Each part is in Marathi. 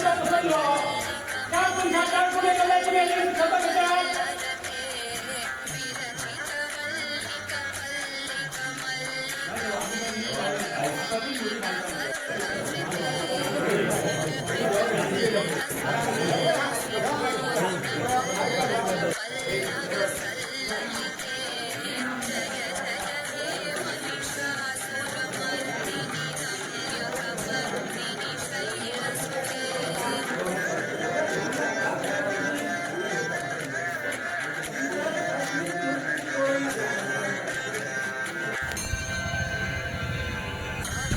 पैसा तो सही हो चार पंचा चार पुणे चले पुणे खबर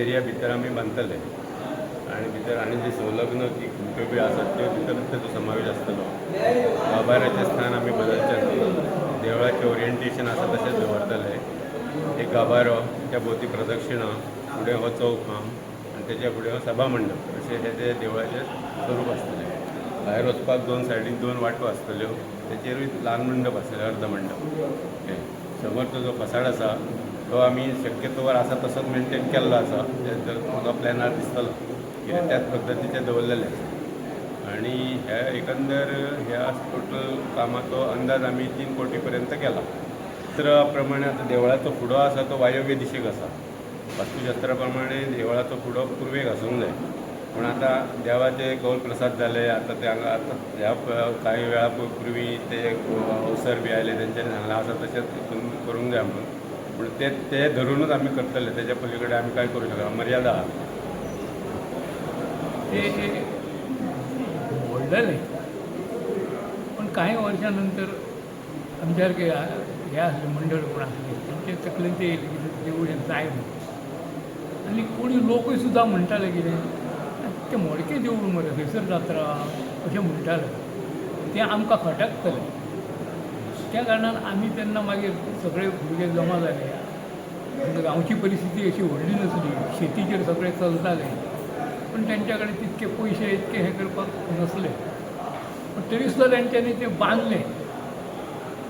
एरिया भितर आमी बांदतले आनी भितर आनी जी संलग्न जी कुंट्यो बी आसात त्यो भितर तेजो समावेश आसतलो गाभाऱ्याचें स्थान आमी बदलचें ना देवळाचें ओरिएंटेशन आसा तशेंच दवरतले एक गाभारो त्या भोवती प्रदक्षिणा फुडें हो चौकाम आनी तेच्या फुडें हो सभा मंडप. अशें हे ते देवळाचें स्वरूप आसतलें भायर वचपाक दोन सायडीन दोन वाटो आसतल्यो तेचेरूय ल्हान मंडप आसतले अर्द मंडप. हे समोरचो जो फसाड आसा तो आमी शक्यतो वर आसा तसोच मेंटेन केल्लो आसा जर म्हाका प्लॅनार दिसतलो कित्याक त्याच पद्दतीचें दवरलेलें आसा आनी हे एकंदर ह्या टोटल कामाचो अंदाज आमी तीन कोटी पर्यंत केला. शास्त्रा प्रमाणे आतां देवळाचो फुडो आसा तो वायव्य दिशेक आसा वास्तुशास्त्रा प्रमाणे देवळाचो फुडो पुर्वेक आसूंक जाय. पूण आतां देवाचे कौल प्रसाद जाले आतां ते हांगा आतां ह्या कांय वेळा पूर्वी ते अवसर बी आयले तेंच्यांनी सांगलें आसा तशेंच करून- करूंक जाय म्हणून. ते ते धरूनच आमी करतले त्याच्या पलीकडे आमी कांय करूं शकता मर्यादा. आहा ते व्हडलेले पण काही वर्षानंतर आमच्यासारखे हे असले मंडळ कोण असले त्यांचे तकलेन ते येयले की देवूळ हें जाय म्हणून. आनी कोणी लोकूय सुद्दां म्हणटाले कितें ते मोडके देवूळ मरे थंयसर जात्रा अशें म्हणटाले तें आमकां खटकतलें. त्या कारणान आमी तेन्ना मागीर सगळे भुरगे जमा जाले आमच्या म्हणजे गांवची परिस्थिती अशी व्हडली नसली. शेतीचेर सगळे चलताले. पण त्यांच्याकडे तितके पैसे इतके हे करपाक नसले. पण तरी सुद्दां ते बांधले.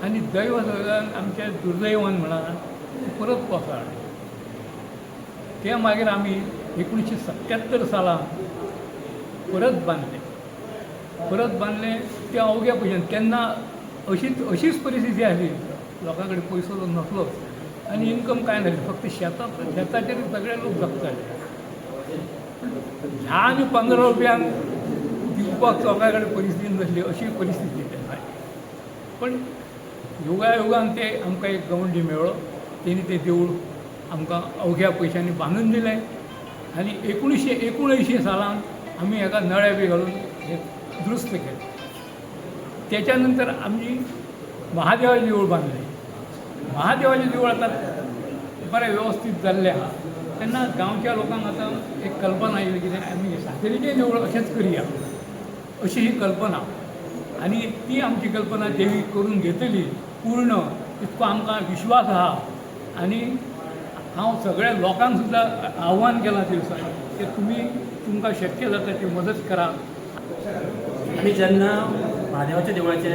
आणि आनी दैव सगळ्यान आमच्या दुर्दैवान म्हणा परत कोसळले तें मागीर आमी एकोणीसशे सत्त्यात्तर साला परत बांधले. परत बांदलें त्या अवघ्या पयशान तेन्ना अशीच अशीच परिस्थिती आसली लोकां कडेन पयसो नसलो. आनी इन्कम कांय नासलें फक्त शेतां शेताचेर सगळे लोक जगताले धा आनी पंदरा रुपयान दिवपाक लोकां कडेन परिस्थिती नासली अशी परिस्थिती तेन्ना पण योगा योगान ते आमकां एक गवंडी मेळ्ळो तेणी तें देवूळ आमकां अवघ्या पयशांनी बांदून दिलें. आनी एकुणशे एकुणअंयशी सालांत आमी हेका नळे बी घालून हे दुरुस्त केलें. त्याच्यानंतर आम्ही महादेवाचे देऊळ बांधले. महादेवाचे देऊळ आता बऱ्या व्यवस्थित चालल्या त्यांना गावच्या लोकांना आता एक कल्पना येईल की आम्ही सातेरीचे देऊळ असेच करूया. अशी ही कल्पना. आणि ती आमची कल्पना देवी करून घेतली. पूर्ण इतको आमकां विश्वास आहा आणि हांव सगळ्या लोकांक सुद्दां आव्हान केलां त्या दिसा की तुमी तुमकां शक्य जाता ती मदत करा. आणि ज्यांना महादेवाच्या देवळाचे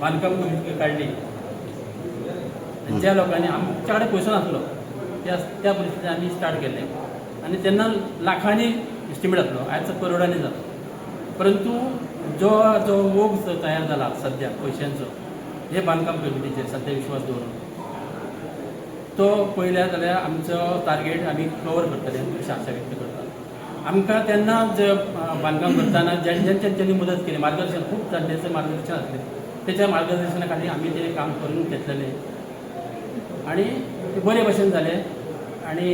बांधकाम कमिटी काढली. ज्या लोकांनी आमच्याकडे पैसो नासलो त्या त्या परिस्थितीत आम्ही स्टार्ट केले. आणि त्यांना लाखांनी इस्टिमेट जातलो आयज करोडांनी जातो परंतु जो जो मोग तयार झाला सध्या पैशांचो हे बांधकाम कमिटीचेर सध्या विश्वास दवरून तो पळयल्या जाल्यार आमचो टार्गेट आमी कवर करतले अशी आशा व्यक्त करता आमकां तेन्ना जे बांदकाम करताना ज्यांच्या ज्यां मदत केली मार्गदर्शन खूप जाणटेचं मार्गदर्शन आसलें त्याच्या मार्गदर्शना खातीर आमी तें काम करून घेतलेले. आणि ते बरे भशेन जालें आणि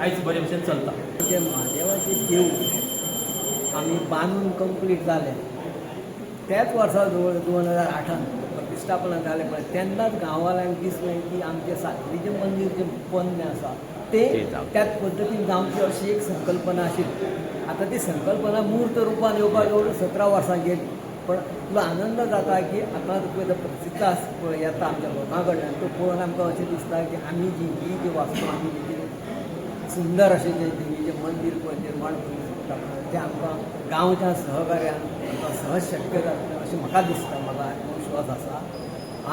आयज बरे भशेन चलता. ते महादेवाचे देव आम्ही बांधून कंप्लीट झाले. त्याच वर्सा जवळ दोन हजार आठान प्रतिष्ठापना जाले पळय तेन्नाच गांवाल्यांक दिसलें की आमचें साखरीचें मंदीर जें पोन्नें आसा तें त्याच पद्दतीन जावचें अशी एक संकल्पना आशिल्ली आतां ती संकल्पना मूर्त रुपान येवपाक एवढं सतरा वर्सां गेली. पण तुला आनंद जाता की आतां तुका आस पळय येता आमच्या लोकां कडल्यान तो पळोवन आमकां अशें दिसता की आमी जी ही जी वास्तू आमी जी कितें सुंदर अशें जें देवीचें मंदीर पळय निर्माण करूंक शकता तें आमकां गांवच्या सहकार्यान आमकां सहज शक्य जातलें अशें म्हाका दिसता म्हाका विश्वास आसा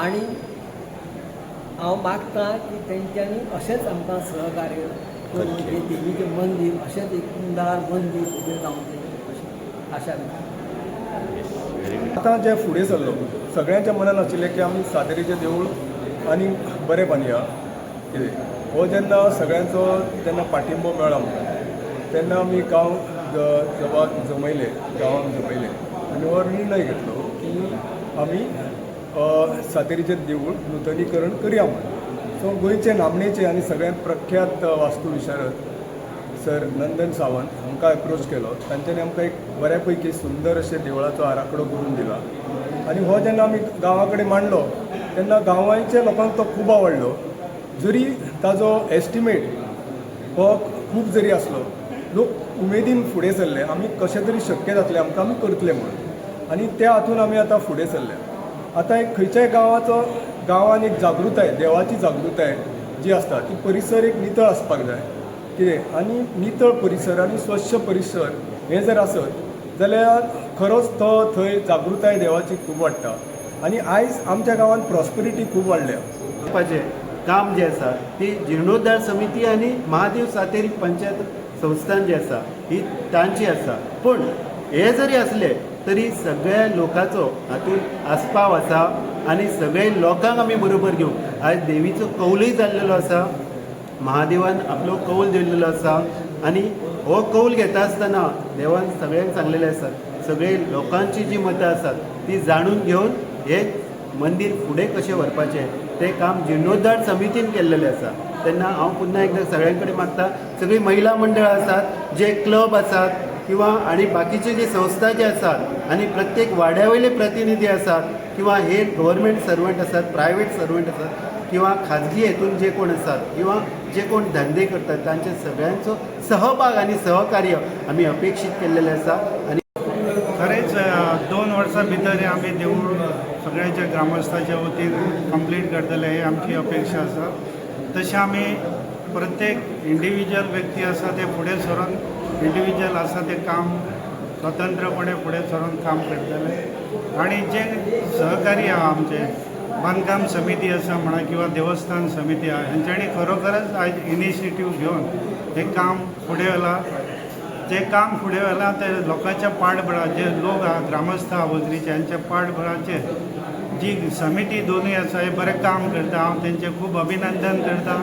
आनी हांव मागतां की तेंच्यांनी अशेंच आमकां सहकार्य करून हें देवीचें मंदीर अशेंच एक कुंदार मंदीर उबें जावचें अशी आशा आतां जे फुडें सरलो सगळ्यांच्या मनान आशिल्लें की आमी सातेरीचें देवूळ आनी बरें बांदया. कितें हो जेन्ना सगळ्यांचो जेन्ना पाठिंबो मेळ्ळो आमकां तेन्ना आमी गांव ज- जवा जमयले गांवांक जमयले. आनी हो निर्णय घेतलो की आमी सातेरीचें देवूळ नूतनीकरण करया म्हणून सो गोंयचे नामनेचे आनी सगळ्यांत प्रख्यात वास्तू विशारद सर नंदन सावंत हांकां एप्रोच केलो. तांच्यांनी आमकां एक बऱ्यापैकी सुंदर अशें देवळाचो आराखडो करून दिला. आनी हो जेन्ना आमी गांवा कडेन मांडलो तेन्ना गांवांच्या लोकांक तो खूब आवडलो. जरी ताजो एस्टिमेट हो खूब जरी आसलो लोक उमेदीन फुडें सरले आमी कशें तरी शक्य जातलें आमकां आमी करतले म्हणून. आनी त्या हातून आमी आतां फुडें सरले आतां एक खंयच्याय गांवाचो गांवान एक जागृताय देवाची जागृताय जी आसता ती परिसर एक नितळ आसपाक जाय. कितें? आनी नितळ परिसर आनी स्वच्छ परिसर हें जर आसत जाल्यार खरोच तो थंय जागृताय देवाची खूब वाडटा. आनी आयज आमच्या गांवांत प्रॉस्पेरिटी खूब वाडल्या. काम जें आसा ती जिर्णोद्धार समिती आनी महादेव सातेरी पंचायत संस्थान जी आसा ही तांची आसा. पूण हे जरी असले तरी सगळ्या लोकांचो हातूंत आस्पाव आसा आनी सगळे लोकांक आमी बरोबर घेऊ आयज देवीचो कौलूय जाल्लेलो आसा. महादेवान आपलो कौल दिल्लेलो आसा. आनी हो कौल घेता आसतना देवान सगळ्यांक सांगलेलें आसा. सगळे लोकांची जी मतां आसात ती जाणून घेवन हे मंदीर फुडें कशें व्हरपाचें तें काम जिर्णोद्धार समितीन केल्लेलें आसा. तेन्ना हांव पुन्हा एकदां सगळ्यां कडेन मागता सगळीं महिला मंडळ आसात जे क्लब आसात किंवा आनी बाकीचे जे संस्था जे आसात आनी प्रत्येक वाड्यावयले प्रतिनिधी आसात किंवा हे गव्हर्मेंट सर्वंट आसात प्रायवेट सर्वंट आसात किंवा खाजगी हेतून जे कोण आसात किंवा जे कोण धंदे करतात तांचे सगळ्यांचो सहभाग आनी सहकार्य आमी अपेक्षीत केल्लेलें आसा आनी खरेंच दोन वर्सां भितर हे आमी देवूळ सगळ्यांच्या ग्रामस्थाच्या वतीन कंप्लीट करतले हे आमची अपेक्षा आसा तशें आमी प्रत्येक इंडिव्हिज्युअल व्यक्ती आसा ते फुडें सरून इंडिव्हिज्युअल आसा ते काम स्वतंत्रपणे फुडें सरून काम करतले आनी जे सहकारी आहा आमचे बांदकाम समिती आसा म्हणा किंवा देवस्थान समिती आहा हेंच्यांनी खरोखरच आयज इनिशिएटिव्ह घेवन हें काम फुडें व्हेलां जे काम फुडें व्हेलां ते लोकांच्या पाठबळा जे लोक आहा ग्रामस्थ आहा वगरीचे यांच्या पाठबळाचे जी समिती दोनूय आसा हे बरें काम करता हांव तेंचें खूब अभिनंदन करता